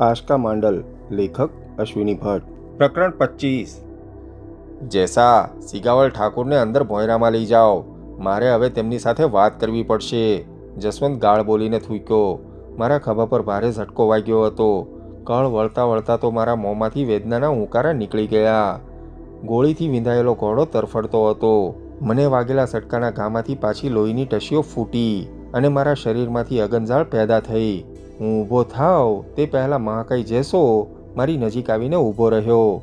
આશકા માંડલ, લેખક અશ્વિની ભટ્ટ. પ્રકરણ પચીસ. જેસા, સિગાવલ ઠાકુરને અંદર ભોયરામાં લઈ જાઓ. મારે હવે તેમની સાથે વાત કરવી પડશે. જસવંત ગાળ બોલીને થૂક્યો. મારા ખભા પર ભારે ઝટકો વાગ્યો હતો. કળ વળતા વળતા તો મારા મોંમાંથી વેદનાના હુંકારા નીકળી ગયા. ગોળીથી વિંધાયેલો ઘોડો તરફડતો હતો. મને વાગેલા સટકાના ઘામાંથી પાછી લોહીની ટશીઓ ફૂટી અને મારા શરીરમાંથી અગનઝાળ પેદા થઈ. હું ઊભો થાવ, તે પહેલાં મહાકાઈ જેસો મારી નજીક આવીને ઊભો રહ્યો.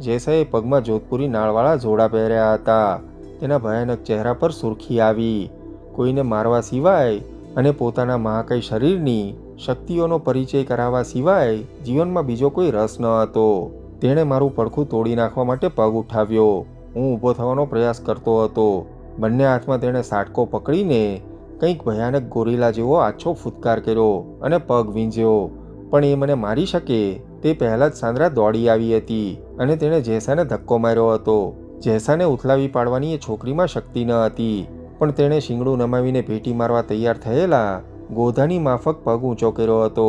જેસાએ પગમાં જોધપુરી નાળવાળા જોડા પહેર્યા હતા. તેના ભયાનક ચહેરા પર સુરખી આવી. કોઈને મારવા સિવાય અને પોતાના મહાકાઈ શરીરની શક્તિઓનો પરિચય કરાવવા સિવાય જીવનમાં બીજો કોઈ રસ ન હતો. તેણે મારું પડખું તોડી નાખવા માટે પગ ઉઠાવ્યો. હું ઊભો થવાનો પ્રયાસ કરતો હતો. બંને હાથમાં તેણે સાટકો પકડીને કંઈક ભયાનક ગોરીલા જેવો આછો ફૂટકાર કર્યો અને પગ વીંઝ્યો પણ એ મને મારી શકે તે પહેલાં જ સાંદ્રા દોડી આવી હતી અને તેણે જેસાને ધક્કો માર્યો હતો. જેસાને ઉથલાવી પાડવાની એ છોકરીમાં શક્તિ ન હતી. પણ તેણે શિંગડું નમાવીને ભેટી મારવા તૈયાર થયેલા ગોધાની માફક પગ ઊંચો કર્યો હતો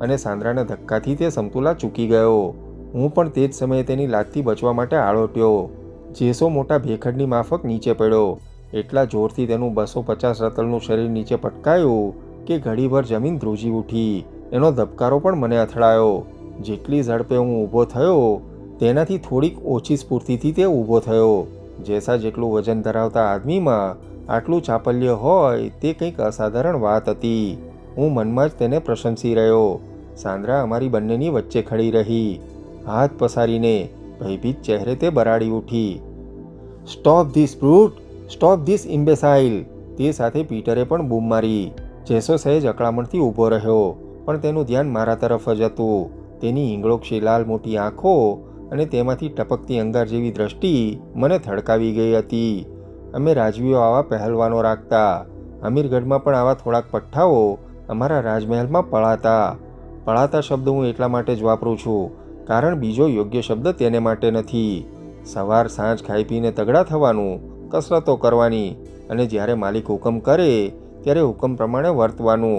અને સાંદ્રાના ધક્કાથી તે સમતુલા ચૂકી ગયો. હું પણ તે જ સમયે તેની લાતથી બચવા માટે આળોટ્યો. જેસો મોટા ભેખડની માફક નીચે પડ્યો. એટલા જોરથી તેનું બસો પચાસ રતલનું શરીર નીચે પટકાયું કે ઘડીભર જમીન ધ્રુજી ઉઠી. એનો ધબકારો પણ મને અથડાયો. જેટલી ઝડપે હું ઊભો થયો, તેનાથી થોડીક ઓછી સ્ફૂર્તિથી તે ઊભો થયો. જેસા જેટલું વજન ધરાવતા આદમીમાં આટલું ચાપલ્ય હોય તે કંઈક અસાધારણ વાત હતી. હું મનમાં જ તેને પ્રશંસી રહ્યો. સાંદ્રા અમારી બંનેની વચ્ચે ખડી રહી. હાથ પસારીને ભયભીત ચહેરે તે બરાડી ઉઠી. Stop this brute stop this imbecile. તે સાથે પીટરે પણ બૂમ મારી. જેસો સહેજ અકળામણથી ઊભો રહ્યો, પણ તેનું ધ્યાન મારા તરફ જ હતું. તેની ઈંગળોક્ષી લાલ મોટી આંખો અને તેમાંથી ટપકતી અંગાર જેવી દ્રષ્ટિ મને થડકાવી ગઈ હતી. અમે રાજવીઓ આવા પહેલવાનો રાખતા. અમીરગઢમાં પણ આવા થોડાક પઠ્ઠાઓ અમારા રાજમહેલમાં પળાતા. પળાતા શબ્દ હું એટલા માટે જ વાપરું છું, કારણ બીજો યોગ્ય શબ્દ તેને માટે નથી. સવાર સાંજ ખાઈ પીને તગડા થવાનું કસરતો કરવાની અને જ્યારે માલિક હુકમ કરે, ત્યારે હુકમ પ્રમાણે વર્તવાનું.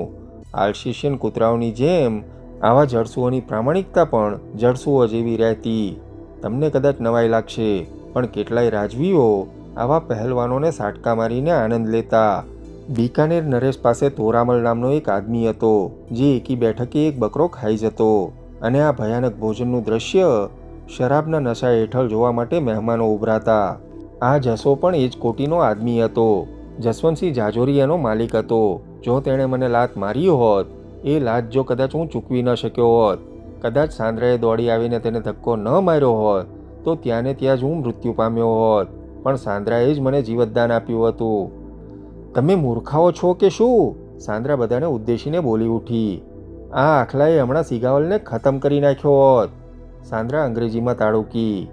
આલ્શિશિયન કૂતરાઓની જેમ, આવા જળસુઓની પ્રામાણિકતા પણ જળસુઓ જેવી રહેતી. તમને કદાચ નવાઈ લાગશે, પણ કેટલાય રાજવીઓ આવા પહેલવાનોને સાટકા મારીને આનંદ લેતા. બિકાનેર નરેશ પાસે તોરામલ નામનો એક આદમી હતો, જે એકી બેઠકે એક બકરો ખાઈ જતો. અને આ ભયાનક ભોજનનું દ્રશ્ય શરાબના નશા હેઠળ જોવા માટે મહેમાનો ઉભરાતા. આ જસો પણ એ જ કોટીનો આદમી હતો. જસવંતસિંહ જાજોરિયાનો માલિક હતો. જો તેણે મને લાત મારી હોત, એ લાત જો કદાચ હું ચૂકવી ન શક્યો હોત, કદાચ સાંદ્રાએ દોડી આવીને તેને ધક્કો ન માર્યો હોત, તો ત્યાં ને ત્યાં જ હું મૃત્યુ પામ્યો હોત. પણ સાંદ્રાએ જ મને જીવતદાન આપ્યું હતું. તમે મૂર્ખાઓ છો કે શું? સાંદ્રા બધાને ઉદ્દેશીને બોલી ઉઠી. આ આખલાએ હમણાં સિગાવલને ખતમ કરી નાખ્યો હોત. સાંદ્રા અંગ્રેજીમાં તાળુકી.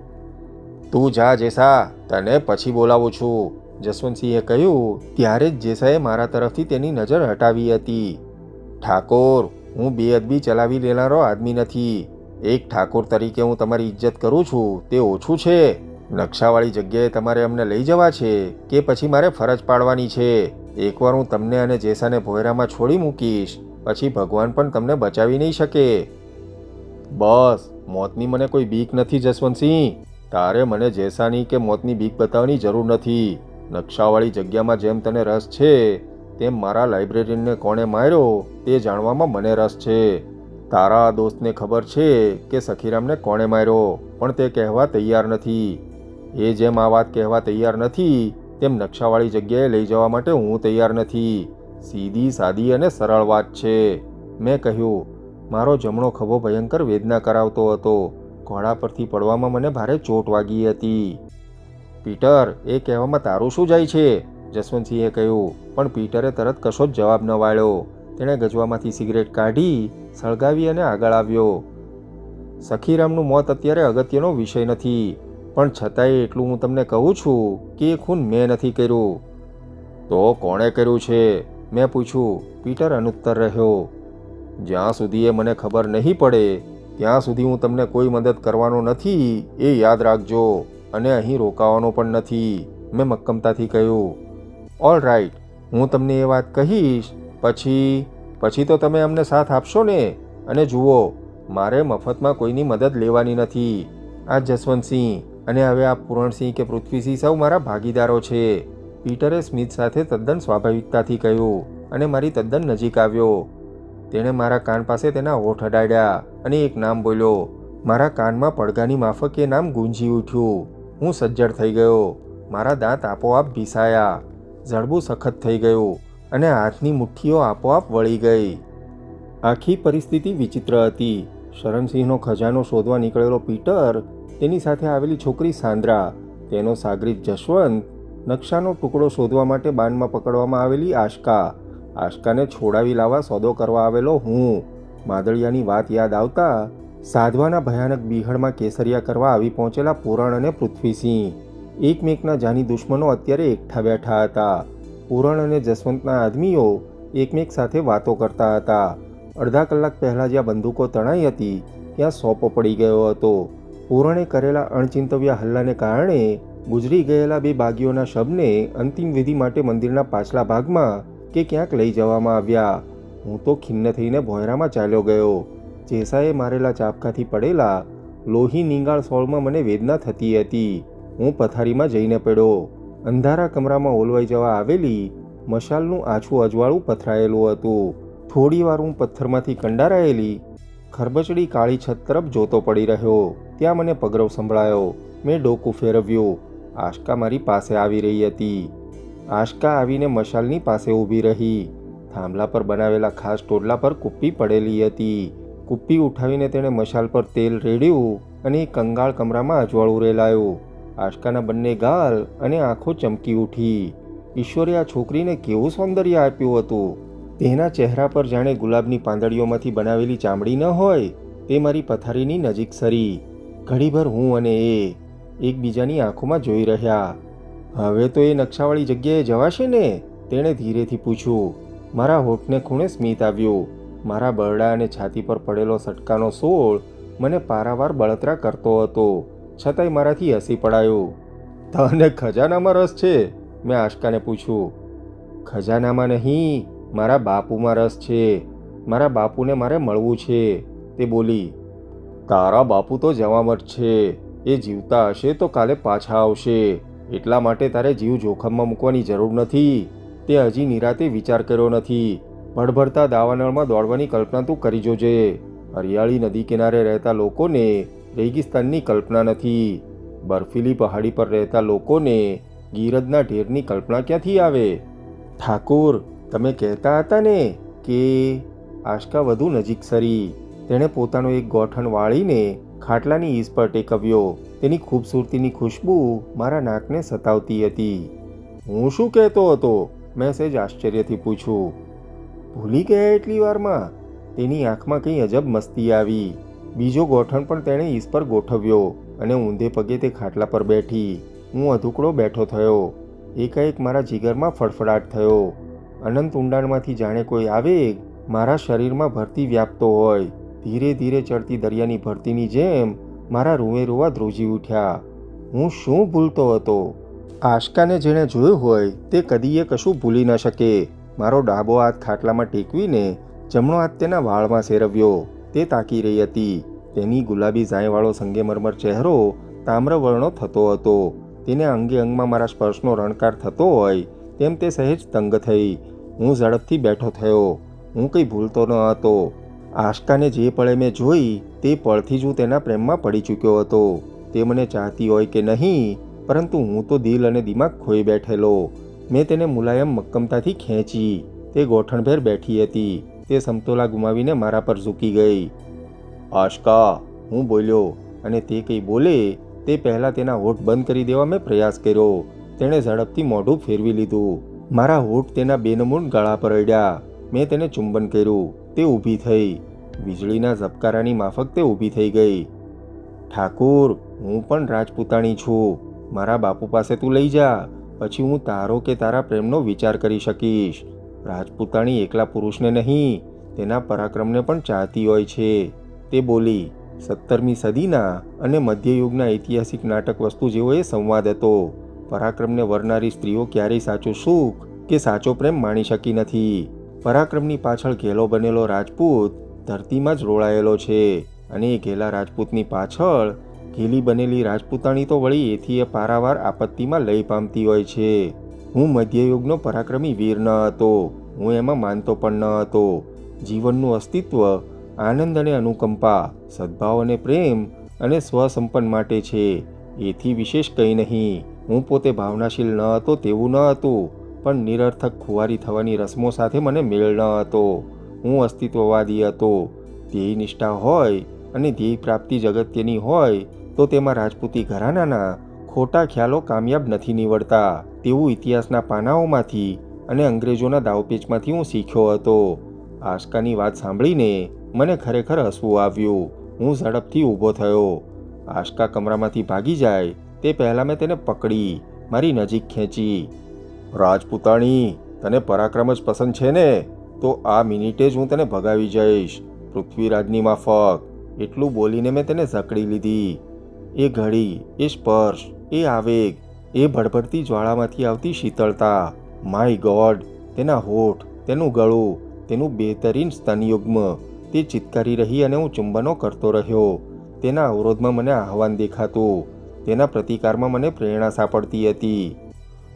તું જા જેસા, તને પછી બોલાવું છું. જસવંતસિંહે કહ્યું, ત્યારે જ જેસાએ મારા તરફથી તેની નજર હટાવી હતી. ઠાકોર, હું બેઅદબી ચલાવી લેનારો આદમી નથી. એક ઠાકોર તરીકે હું તમારી ઇજ્જત કરું છું, તે ઓછું છે. નકશાવાળી જગ્યાએ તમારે અમને લઈ જવા છે, કે પછી મારે ફરજ પાડવાની છે. એકવાર હું તમને અને જેસાને ભોયરામાં છોડી મૂકીશ, પછી ભગવાન પણ તમને બચાવી નહીં શકે. બસ, મોતની મને કોઈ બીક નથી જસવંતસિંહ. તારે મને જેસાની કે મોતની બીક બતાવવાની જરૂર નથી. નકશાવાળી જગ્યામાં જેમ તને રસ છે, તેમ મારા લાઇબ્રેરીને કોણે માર્યો તે જાણવામાં મને રસ છે. તારા દોસ્તને ખબર છે કે સખીરામને કોણે માર્યો, પણ તે કહેવા તૈયાર નથી. એ જેમ આ વાત કહેવા તૈયાર નથી, તેમ નકશાવાળી જગ્યાએ લઈ જવા માટે હું તૈયાર નથી. સીધી, સાદી અને સરળ વાત છે. મેં કહ્યું, મારો જમણો ખભો ભયંકર વેદના કરાવતો હતો. ઘોડા પરથી પડવામાં મને ભારે ચોટ વાગી હતી. પીટર, એ કહેવામાં તારું શું જાય છે? જસવંતસિંહે કહ્યું, પણ પીટરે તરત કશો જ જવાબ ન વાળ્યો. તેણે ગજવામાંથી સિગરેટ કાઢી, સળગાવી અને આગળ આવ્યો. સખીરામનું મોત અત્યારે અગત્યનો વિષય નથી. પણ છતાંય એટલું હું તમને કહું છું કે એ ખૂન મેં નથી કર્યું. તો કોણે કર્યું છે? મેં પૂછ્યું. પીટર અનુત્તર રહ્યો. જ્યાં સુધી એ મને ખબર નહીં પડે ત્યાં સુધી હું તમને કોઈ મદદ કરવાનો નથી, એ યાદ રાખજો. અને અહીં રોકાવાનો પણ નથી. મેં મક્કમતાથી કહ્યું. ઓલ રાઈટ હું તમને એ વાત કહીશ. પછી પછી તો તમે અમને સાથ આપશો ને? અને જુઓ, મારે મફતમાં કોઈની મદદ લેવાની નથી. આ જસવંતસિંહ અને હવે આ પૂરણસિંહ કે પૃથ્વીસિંહ સૌ મારા ભાગીદારો છે. પીટરે સ્મિથ સાથે તદ્દન સ્વાભાવિકતાથી કહ્યું અને મારી તદ્દન નજીક આવ્યો. તેણે મારા કાન પાસે તેના હોઠ અડાડ્યા અને એક નામ બોલ્યો, મારા કાનમાં પડઘાની માફક એ નામ ગુંજી ઉઠ્યું. હું સજ્જડ થઈ ગયો. મારા દાંત આપોઆપ ભીસાયા. જડબું સખત થઈ ગયું અને હાથની મુઠ્ઠીઓ આપોઆપ વળી ગઈ. આખી પરિસ્થિતિ વિચિત્ર હતી. શરણસિંહનો ખજાનો શોધવા નીકળેલો પીટર, તેની સાથે આવેલી છોકરી સાંદ્રા, તેનો સાગરીત જશવંત નકશાનો ટુકડો શોધવા માટે બાનમાં પકડવામાં આવેલી આશકા આશકાને છોડાવી લાવવા સોદો કરવા આવેલો હું. માદળિયાની વાત યાદ આવતા સાધવાના ભયાનક બિહળમાં કેસરિયા કરવા આવી પહોંચેલા પૂરણ અને પૃથ્વીસિંહ. એકમેકના જાની દુશ્મનો અત્યારે એકઠા બેઠા હતા. પૂરણ અને જસવંતના આદમીઓ એકમેક સાથે વાતો કરતા હતા. અડધા કલાક પહેલાં જ્યાં બંદૂકો તણાઈ હતી, ત્યાં સોપો પડી ગયો હતો. પુરણે કરેલા અણચિંતવ્ય હલ્લાને કારણે ગુજરી ગયેલા બે બાગીઓના શબને અંતિમ વિધિ માટે મંદિરના પાછલા ભાગમાં કે ક્યાંક લઈ જવામાં આવ્યા. હું તો ખિન્ન થઈને ભોયરામાં ચાલ્યો ગયો. જેસાએ મારેલા ચાપકાથી પડેલા લોહી નીંગાળ સોળમાં મને વેદના થતી હતી. હું પથારીમાં જઈને પડ્યો. અંધારા કમરામાં ઓલવાઈ જવા આવેલી મશાલનું આછું અજવાળું પથરાયેલું હતું. થોડી વાર હું પથ્થરમાંથી કંડારાયેલી ખરબચડી કાળી છત તરફ જોતો પડી રહ્યો. ત્યાં મને પગરવ સંભળાયો. મેં ડોકું ફેરવ્યું. આશકા મારી પાસે આવી રહી હતી. આશકા આવીને મશાલની પાસે ઊભી રહી. થાંભલા પર બનાવેલા ખાસ ટોડલા પર કુપ્પી પડેલી હતી. કુપ્પી ઉઠાવીને તેણે મશાલ પર તેલ રેડ્યું અને કંગાળ કમરામાં અજવાળું રેલાયું. આશકાના બંને ગાલ અને આંખો ચમકી ઉઠી. ઈશ્વરે આ છોકરીને કેવું સૌંદર્ય આપ્યું હતું? તેના ચહેરા પર જાણે ગુલાબની પાંદડીઓમાંથી બનાવેલી ચામડી ન હોય, તે મારી પથારીની નજીક સરી. ઘડીભર હું અને એ એકબીજાની આંખોમાં જોઈ રહ્યા. હવે તો એ નકશાવાળી જગ્યાએ જવાશે ને? તેણે ધીરેથી પૂછ્યું. મારા હોઠને ખૂણે સ્મિત આવ્યું. મારા બરડા અને છાતી પર પડેલો સટકાનો સોળ મને પારાવાર બળતરા કરતો હતો. છતાંય મારાથી હસી પડાયો. તને ખજાનામાં રસ છે? મેં આશકાને પૂછ્યું. ખજાનામાં નહીં, મારા બાપુમાં રસ છે. મારા બાપુને મારે મળવું છે, તે બોલી. તારા બાપુ તો જવામટ છે. એ જીવતા હશે તો કાલે પાછા આવશે. એટલા માટે તારે જીવ જોખમમાં મૂકવાની જરૂર નથી. તે હજી નિરાતે વિચાર કર્યો નથી. ભડભડતા દાવાનળમાં દોડવાની કલ્પના તું કરી જોજે. હરિયાળી નદી કિનારે રહેતા લોકોને રેગિસ્તાનની કલ્પના નથી. બર્ફીલી પહાડી પર રહેતા લોકોને ગીરદના ઢેરની કલ્પના ક્યાંથી આવે? ઠાકુર, તમે કહેતા હતા ને કે આશકા વધુ નજીક સરી. તેણે પોતાનો એક ગોઠણ વાળીને ખાટલાની ઈસ પર ટેકવ્યો. તેની ખૂબસૂરતીની ખુશ્બુ મારા નાકને સતાવતી હતી. હું શું કહેતો હતો? મેં સહેજ આશ્ચર્યથી પૂછ્યું. ભૂલી ગયા એટલી વારમાં? તેની આંખમાં કંઈ અજબ મસ્તી આવી. બીજો ગોઠણ પણ તેણે ઈસ પર ગોઠવ્યો અને ઊંધે પગે તે ખાટલા પર બેઠી. હું અધુકડો બેઠો થયો. એકાએક મારા જીગરમાં ફડફડાટ થયો. અનંત ઊંડાણમાંથી જાણે કોઈ આવેગ મારા શરીરમાં ભરતી વ્યાપતો હોય. ધીરે ધીરે ચડતી દરિયાની ભરતીની જેમ મારા રૂએ રૂવા ધ્રુજી ઉઠ્યા. હું શું ભૂલતો હતો? આશકાને જેણે જોયું હોય તે કદીએ કશું ભૂલી ન શકે. મારો ડાબો હાથ ખાટલામાં ટેકવીને જમણો હાથ તેના વાળમાં સેરવ્યો. તે તાકી રહી હતી. તેની ગુલાબી ઝાંયવાળો સંગેમરમર ચહેરો તામ્રવર્ણો થતો હતો. તેને અંગે અંગમાં મારા સ્પર્શનો રણકાર થતો હોય તેમ તે સહેજ તંગ થઈ. હું ઝડપથી બેઠો થયો. હું કંઈ ભૂલતો ન હતો. આશકાને જે પળે મેં જોઈ, તે પળથી જ હું તેના પ્રેમમાં પડી ચૂક્યો હતો. તે મને ચાહતી હોય કે નહીં, પરંતુ હું તો દિલ અને દિમાગ ખોઈ બેઠેલો. મેં તેને મુલાયમ મક્કમતાથી ખેંચી. તે ગોઠણભેર બેઠી હતી. તે સમતોલા ગુમાવીને મારા પર ઝૂકી ગઈ. આશકા હું બોલ્યો, અને તે કંઈ બોલે, તે પહેલાં તેના હોઠ બંધ કરી દેવા મેં પ્રયાસ કર્યો. તેણે ઝડપથી મોઢું ફેરવી લીધું. મારા હોઠ તેના બેનમૂન ગળા પર અડ્યા. મેં તેને ચુંબન કર્યું. તે ઊભી થઈ. વીજળીના ઝબકારાની માફક તે ઊભી થઈ ગઈ. ઠાકુર, હું પણ રાજપૂતાણી છું. મારા બાપુ પાસે તું લઈ જા. પછી હું તારો કે તારા પ્રેમનો વિચાર કરી શકીશ. રાજપૂતાણી એકલા પુરુષને નહીં, તેના પરાક્રમને પણ ચાહતી હોય છે. તે બોલી. સત્તરમી સદીના અને મધ્યયુગના ઐતિહાસિક નાટક વસ્તુ જેવો એ સંવાદ હતો. પરાક્રમને વરનારી સ્ત્રીઓ ક્યારેય સાચું સુખ કે સાચો પ્રેમ માણી શકી નથી. પરાક્રમની પાછળ ઘેલો બનેલો રાજપૂત ધરતીમાં જ રોળાયેલો છે અને ઘેલા રાજપૂતની પાછળ ઘેલી બનેલી રાજપૂતાણી તો વળી એથી એ પારાવાર આપત્તિમાં લઈ પામતી હોય છે. હું મધ્યયુગનો પરાક્રમી વીર ન હતો, હું એમાં માનતો પણ ન હતો. જીવનનું અસ્તિત્વ, આનંદ અને અનુકંપા, સદ્ભાવ અને પ્રેમ અને સ્વસંપન્ન માટે છે. એથી વિશેષ કંઈ નહીં, હું પોતે ભાવનાશીલ ન હતો તેવું ન હતું. પણ નિરર્થક ખુવારી થવાની રસમો સાથે મને મેળ ન હતો. હું અસ્તિત્વવાદી હતો. ધ્યેય નિષ્ઠા હોય અને ધ્યેય પ્રાપ્તિ જગત્યની હોય તો તેમાં રાજપૂતી ઘરાનાના ખોટા ખ્યાલો કામયાબ નથી નીવડતા. તેવું ઇતિહાસના પાનાઓમાંથી અને અંગ્રેજોના દાવપેચમાંથી હું શીખ્યો હતો. આશકાની વાત સાંભળીને મને ખરેખર હસવું આવ્યું. હું ઝડપથી ઊભો થયો. આશકા કમરામાંથી ભાગી જાય તે પહેલાં મેં તેને પકડી. મારી નજીક ખેંચી. રાજપૂતાણી, તને પરાક્રમ જ પસંદ છે ને? તો આ મિનિટે જ હું તને ભગાવી જઈશ. પૃથ્વીરાજની માફક. એટલું બોલીને મેં તેને ઝકડી લીધી. એ ઘડી, એ સ્પર્શ, એ આવેગ, એ ભડભડતી જ્વાળામાંથી આવતી શીતળતા. માય ગોડ, તેના હોઠ, તેનું ગળું, તેનું બેહતરીન સ્તનયુગ્મ, તે ચિત્કારી રહી અને હું ચુંબનો કરતો રહ્યો. તેના અવરોધમાં મને આહવાન દેખાતું. તેના પ્રતિકારમાં મને પ્રેરણા સાંપડતી હતી.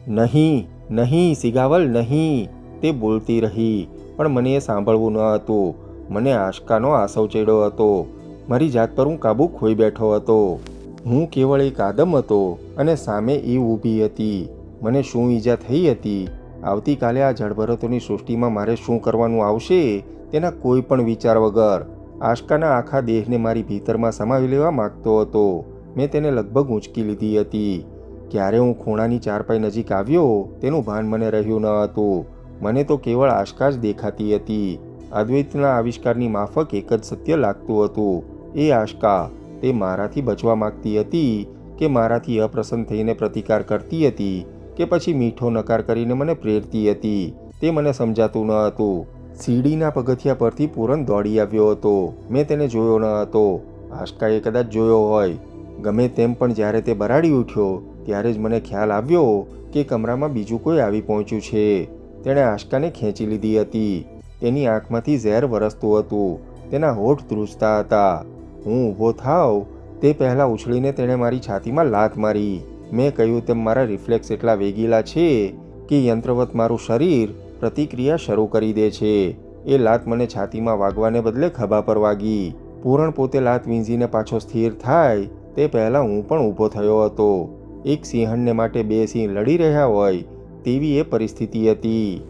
નહીં નહીં, સિગાવલ નહીં, તે બોલતી રહી. પણ મને એ સાંભળવું ન હતું. મને આશકાનો આસવ ચડ્યો હતો. મારી જાત પર હું કાબુ ખોઈ બેઠો હતો. હું કેવળ એક આદમ હતો અને સામે એ ઊભી હતી. મને શું ઈજા થઈ હતી? આવતીકાલે આ જળભરતોની સૃષ્ટિમાં મારે શું કરવાનું આવશે? તેના કોઈ પણ વિચાર વગર. આશકાના આખા દેહને મારી ભીતરમાં સમાવી લેવા માગતો હતો. મેં તેને લગભગ ઊંચકી લીધી હતી. ક્યારે હું ખૂણાની ચારપાઈ નજીક આવ્યો, તેનું ભાન મને રહ્યું ન હતું. મને તો કેવળ આશકા જ દેખાતી હતી. અદ્વૈતના આવિષ્કારની માફક એક જ સત્ય લાગતું હતું. એ આશકા તે મારાથી બચવા માંગતી હતી કે મારાથી અપ્રસન્ન થઈને પ્રતિકાર કરતી હતી કે પછી મીઠો નકાર કરીને મને પ્રેરતી હતી. તે મને સમજાતું ન હતું. સીડીના પગથિયા પરથી પૂરણ દોડી આવ્યો હતો. મેં તેને જોયો ન હતો. આશકાએ કદાચ જોયો હોય. ગમે તેમ પણ જ્યારે તે બરાડી ઉઠ્યો, ત્યારે જ મને ખ્યાલ આવ્યો કે કમરામાં બીજું કોઈ આવી પહોંચ્યું છે. તેણે આશકાને ખેંચી લીધી હતી. તેની આંખમાંથી ઝેર વરસતું હતું. તેના હોઠ ધ્રુજતા હતા. હું ઊભો થાવ. તે પહેલાં ઉછળીને તેણે મારી છાતીમાં લાત મારી. મેં કહ્યું, તેમ મારા રિફ્લેક્સ એટલા વેગીલા છે કે યંત્રવત મારું શરીર પ્રતિક્રિયા શરૂ કરી દે છે. એ લાત મને છાતીમાં વાગવાને બદલે ખભા પર વાગી. પૂરણ પોતે લાત વીંઝીને પાછો સ્થિર થાય તે પહેલાં હું પણ ઊભો થયો હતો. એક સિંહણને માટે બે સિંહ લડી રહ્યા હોય તેવી એ પરિસ્થિતિ હતી.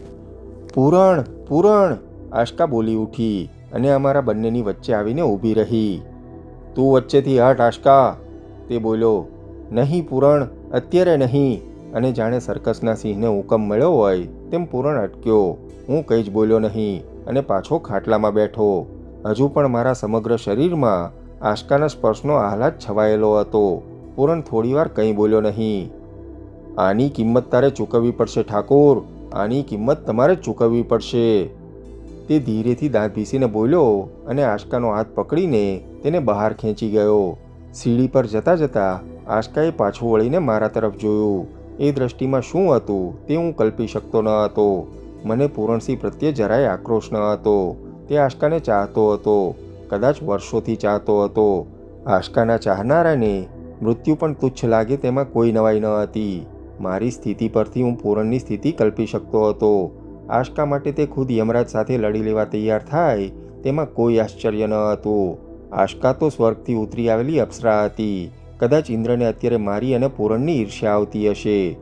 પૂરણ પૂરણ! આશકા બોલી ઉઠી અને અમારા બંનેની વચ્ચે આવીને ઊભી રહી. તું વચ્ચેથી હટ, આશકા! તે બોલ્યો. નહીં, પૂરણ, અત્યારે નહીં. અને જાણે સર્કસના સિંહને હુકમ મળ્યો હોય તેમ પૂરણ અટક્યો. હું કંઈ જ બોલ્યો નહીં. અને પાછો ખાટલામાં બેઠો. હજુ પણ મારા સમગ્ર શરીરમાં આશકાના સ્પર્શનો આહલાદ છવાયેલો હતો. પૂરણ થોડીવાર કંઈ બોલ્યો નહીં. આની કિંમત તારે ચૂકવવી પડશે, ઠાકોર. આની કિંમત તમારે ચૂકવવી પડશે. તે ધીરેથી દાંત ભીસીને બોલ્યો અને આશકાનો હાથ પકડીને તેને બહાર ખેંચી ગયો. સીડી પર જતાં જતાં આશકાએ પાછું વળીને મારા તરફ જોયું. એ દ્રષ્ટિમાં શું હતું તે હું કલ્પી શકતો ન હતો. મને પૂરણસિંહ પ્રત્યે જરાય આક્રોશ ન હતો. તે આશકાને ચાહતો હતો. કદાચ વર્ષોથી ચાહતો હતો. આશકાના ચાહનારાને મૃત્યુ પણ તુચ્છ લાગે તેમાં કોઈ નવાઈ ન હતી. મારી સ્થિતિ પરથી હું પૂરણની સ્થિતિ કલ્પી શકતો હતો. આશકા માટે તે ખુદ યમરાજ સાથે લડી લેવા તૈયાર થાય તેમાં કોઈ આશ્ચર્ય ન હતું. આશકા તો સ્વર્ગથી ઉતરી આવેલી અપ્સરા હતી. કદાચ ઇન્દ્રને અત્યારે મારી અને પૂરણની ઈર્ષ્યા આવતી હશે.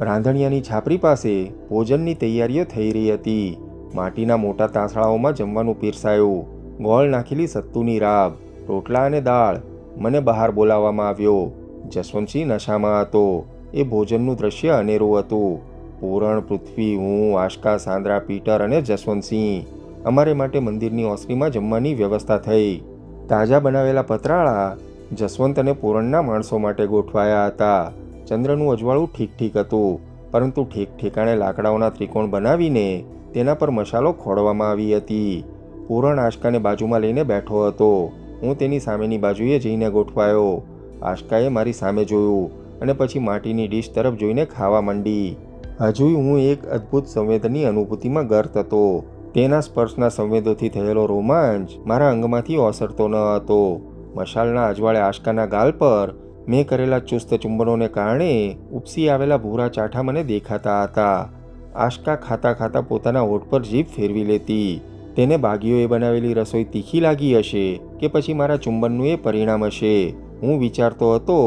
રાંધણિયાની છાપરી પાસે ભોજનની તૈયારીઓ થઈ રહી હતી. માટીના મોટા તાંસળાઓમાં જમવાનું પીરસાયું. ગોળ નાખેલી સત્તુની રાબ, રોટલા અને દાળ મને બહાર બોલાવવામાં આવ્યો. જસવંતસિંહ નશામાં હતો. એ ભોજનનું દ્રશ્ય અનેરું હતું. પૂરણ, પૃથ્વી, હું, આશકા, સાંદ્રા, પીટર અને જસવંતસિંહ અમારે માટે મંદિરની ઓસરીમાં જમવાની વ્યવસ્થા થઈ. તાજા બનાવેલા પતરાળા જસવંત અને પૂરણના માણસો માટે ગોઠવાયા હતા. ચંદ્રનું અજવાળું ઠીક ઠીક હતું, પરંતુ ઠીક ઠેકાણે લાકડાઓના ત્રિકોણ બનાવીને તેના પર મસાલો ખોળવામાં આવી હતી. પૂરણ આશકાને બાજુમાં લઈને બેઠો હતો. હું તેની સામેની બાજુએ જઈને ગોઠવાયો. આશકાએ મારી સામે જોયું અને પછી માટીની ડીશ તરફ જોઈને ખાવા માંડી. હજુય હું એક અદ્ભુત સંવેદની અનુભૂતિમાં ગર્ત હતો. તેના સ્પર્શના સંવેદોથી થયેલો રોમાંચ મારા અંગમાંથી ઓસરતો ન હતો. મશાલના અજવાળે આશકાના ગાલ પર મેં કરેલા ચુસ્ત ચુંબનોને કારણે ઉપસી આવેલા ભૂરા ચાઠા મને દેખાતા હતા. આશકા ખાતા ખાતા પોતાના હોઠ પર જીભ ફેરવી લેતી. તેને બાગીઓએ બનાવેલી રસોઈ તીખી લાગી હશે કે પછી મારા ચુંબનનું એ પરિણામ હશે? હું વિચારતો હતો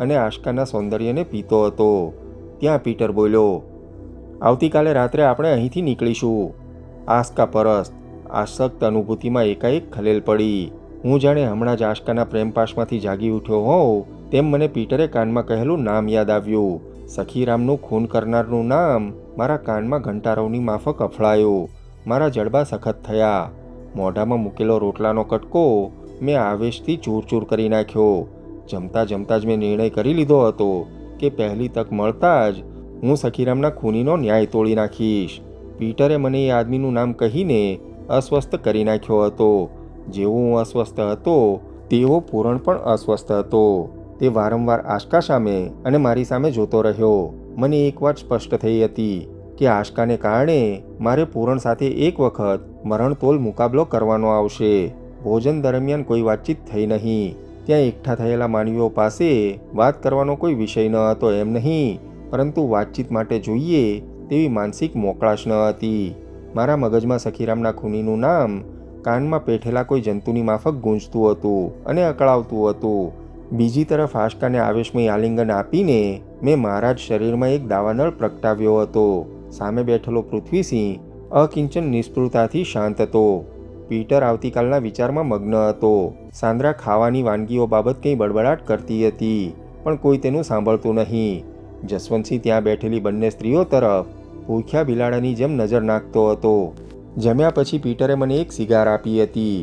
અને આશકાના સૌંદર્યને પીતો હતો. ત્યાં પીટર બોલ્યો, આવતીકાલે રાત્રે આપણે અહીંથી નીકળીશું. આસ્કા પરસ્ત, આસક્ત અનુભૂતિમાં એકાએક ખલેલ પડી. હું જાણે હમણાં જ આશકાના પ્રેમપાશમાંથી જાગી ઉઠ્યો હોઉં, તેમ મને પીટરે કાનમાં કહેલું નામ યાદ આવ્યું. સખીરામનું, ખૂન કરનારનું નામ મારા કાનમાં ઘંટારવની માફક અફળાયો. મારા જડબા સખત થયા. મોઢામાં મૂકેલો રોટલાનો કટકો મેં આવેશથી ચૂરચૂર કરી નાખ્યો. જમતા જમતા જ મેં નિર્ણય કરી લીધો હતો કે પહેલી તક મળતા જ હું સખીરામના ખૂનીનો ન્યાય તોડી નાખીશ. પીટરે મને એ આદમીનું નામ કહીને અસ્વસ્થ કરી નાખ્યો હતો. જેવો હું અસ્વસ્થ હતો, તેવો પૂરણ પણ અસ્વસ્થ હતો. તે વારંવાર આશકા સામે અને મારી સામે જોતો રહ્યો. મને એક વાત સ્પષ્ટ થઈ હતી. કે આશકાને કારણે મારે પૂરણ સાથે એક વખત મરણતોલ મુકાબલો કરવાનો આવશે. ભોજન દરમિયાન કોઈ વાતચીત થઈ નહીં. ત્યાં એકઠા થયેલા માનવીઓ પાસે વાત કરવાનો કોઈ વિષય ન હતો એમ નહીં, પરંતુ વાતચીત માટે જોઈએ તેવી માનસિક મોકળાશ ન હતી. મારા મગજમાં સખીરામના ખૂનીનું નામ કાનમાં પેઠેલા કોઈ જંતુની માફક ગૂંજતું હતું અને અકળાવતું હતું. બીજી તરફ આશકાને આવેશમય આલિંગન આપીને મેં મારા જ શરીરમાં એક દાવાનળ પ્રગટાવ્યો હતો. સામે બેઠેલો પૃથ્વીસિંહ અકિંચન નિષ્ફળતાથી શાંત હતો. પીટર આવતીકાલના વિચારમાં મગ્ન હતો. સાંદ્રા ખાવાની વાનગીઓ બાબત કંઈ બળબડાટ કરતી હતી, પણ કોઈ તેનું સાંભળતું નહીં. જસવંતસિંહ ત્યાં બેઠેલી બંને સ્ત્રીઓ તરફ ભૂખ્યા બિલાડાની જેમ નજર નાખતો હતો. જમ્યા પછી પીટરે મને એક સિગાર આપી હતી.